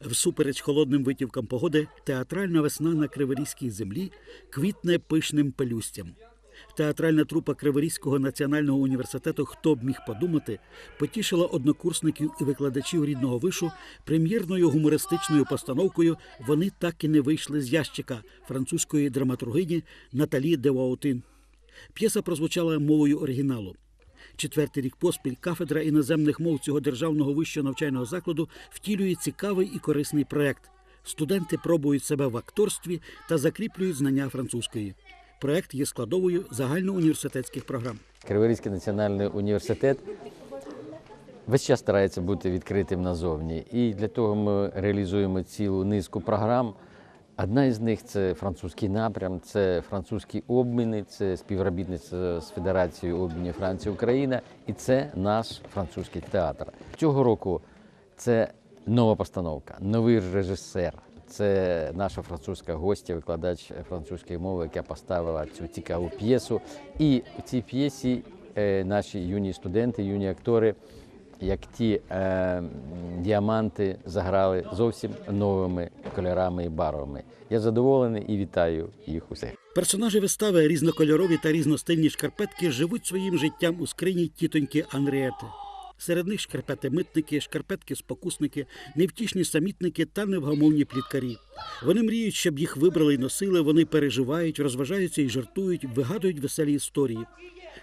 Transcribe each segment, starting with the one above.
Всупереч холодним витівкам погоди, театральна весна на Криворізькій землі квітне пишним пелюстям. Театральна трупа Криворізького національного університету Хто б міг подумати потішила однокурсників і викладачів рідного вишу прем'єрною гумористичною постановкою Вони так і не вийшли з ящика французької драматургині Наталі Деваутин. П'єса прозвучала мовою оригіналу. Четвертий рік поспіль кафедра іноземних мов цього державного вищого навчального закладу втілює цікавий і корисний проект. Студенти пробують себе в акторстві та закріплюють знання французької. Проект є складовою загальноуніверситетських програм. Криворізький національний університет весь час старається бути відкритим назовні. І для того ми реалізуємо цілу низку програм. Одна із них це французький напрям, це французькі обміни, це співробітництво з Федерацією обмінів Франція Україна, і це наш французький театр. Цього року це нова постановка, новий режисер. Це наша французька гостя, викладач французької мови, яка поставила цю цікаву п'єсу. І в цій п'єсі е, наші юні студенти, юні актори, як ті е, діаманти, заграли зовсім новими кольорами і барвами. Я задоволений і вітаю їх усіх. Персонажі вистави різнокольорові та різностильні шкарпетки живуть своїм життям у скрині тітоньки Анріети. Серед них шкарпети-митники, шкарпетки-спокусники, невтішні самітники та невгамовні пліткарі. Вони мріють, щоб їх вибрали й носили, вони переживають, розважаються і жартують, вигадують веселі історії.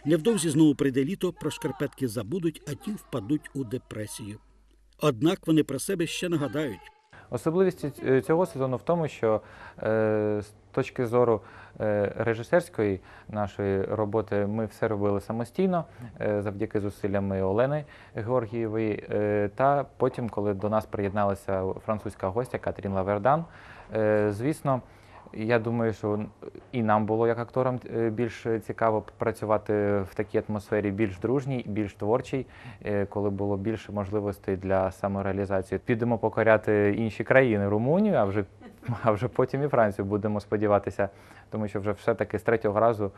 Невдовзі знову прийде літо, про шкарпетки забудуть, а ті впадуть у депресію. Однак вони про себе ще нагадають. Особливість цього сезону в тому, що е, з точки зору е, режисерської нашої роботи ми все робили самостійно е, завдяки зусиллям Олени Георгієвої. Е, та потім, коли до нас приєдналася французька гостя Катрін Лавердан, е, звісно. Я думаю, що і нам було як акторам е, більш цікаво працювати в такій атмосфері більш дружній, більш творчій, е, коли було більше можливостей для самореалізації. Підемо покоряти інші країни, Румунію, а вже а вже потім і Францію будемо сподіватися, тому що вже все-таки з третього разу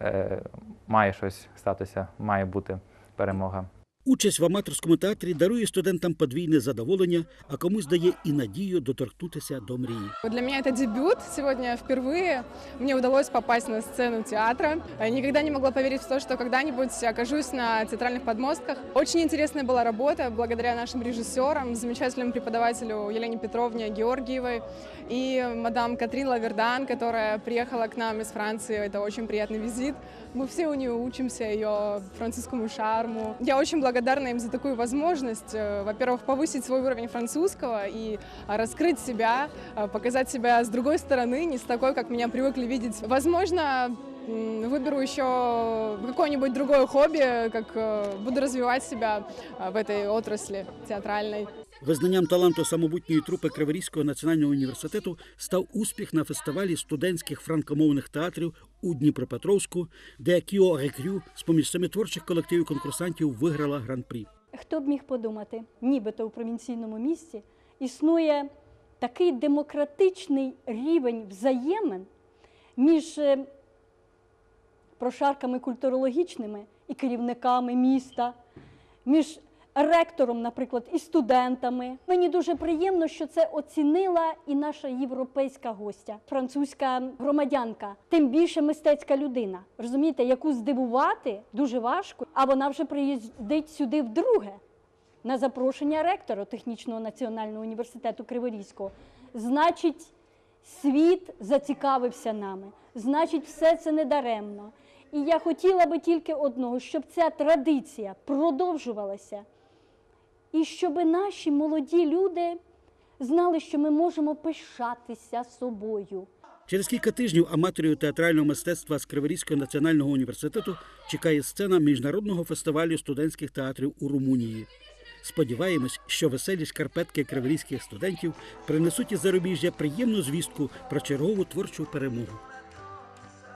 е, має щось статися, має бути перемога. Участь в аматорському театрі дарує студентам подвійне задоволення, а комусь дає і надію доторкнутися до мрії. Для меня это дебют. Сегодня впервые мне удалось попасть на сцену театра. Я Никогда не могла поверить в то, что когда-нибудь окажусь на театральных подмостках. Очень интересная была работа благодаря нашим режиссерам, замечательному преподавателю Елене Петровне Георгиевой и мадам Катрин Лавердан, которая приехала к нам из Франции. Это очень приятный визит. Мы все у нее учимся ее французскому шарму. Я очень благодарна им за такую возможность, э, во-первых, повысить свой уровень французского и а, раскрыть себя, а, показать себя с другой стороны, не с такой, как меня привыкли видеть. Возможно, м, выберу еще какое-нибудь другое хобби, как э, буду развивать себя а, в этой отрасли театральной. Визнанням таланту самобутньої трупи Криворізького національного університету став успіх на фестивалі студентських франкомовних театрів у Дніпропетровську, де Кіо Рекрю з поміж семи творчих колективів конкурсантів виграла гран-прі. Хто б міг подумати, нібито у провінційному місті існує такий демократичний рівень взаємин між е, прошарками культурологічними і керівниками міста, між ректором, наприклад, і студентами. Мені дуже приємно, що це оцінила і наша європейська гостя, французька громадянка, тим більше мистецька людина. Розумієте, яку здивувати дуже важко, а вона вже приїздить сюди вдруге на запрошення ректора Технічного національного університету Криворізького. Значить, світ зацікавився нами. Значить, все це не даремно. І я хотіла би тільки одного, щоб ця традиція продовжувалася, і щоб наші молоді люди знали, що ми можемо пишатися собою. Через кілька тижнів аматорів театрального мистецтва з Криворізького національного університету чекає сцена міжнародного фестивалю студентських театрів у Румунії. Сподіваємось, що веселі шкарпетки криворізьких студентів принесуть із зарубіжжя приємну звістку про чергову творчу перемогу.